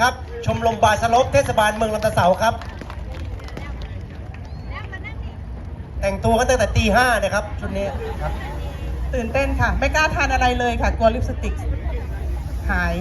ครับ ชมรมบาสลบเทศบาลเมืองลำตะเสาครับ แต่งตัวกันตั้งแต่ตีห้านะครับชุดนี้ครับ ตื่นเต้นค่ะ ไม่กล้าทานอะไรเลยค่ะ กลัวลิปสติกหาย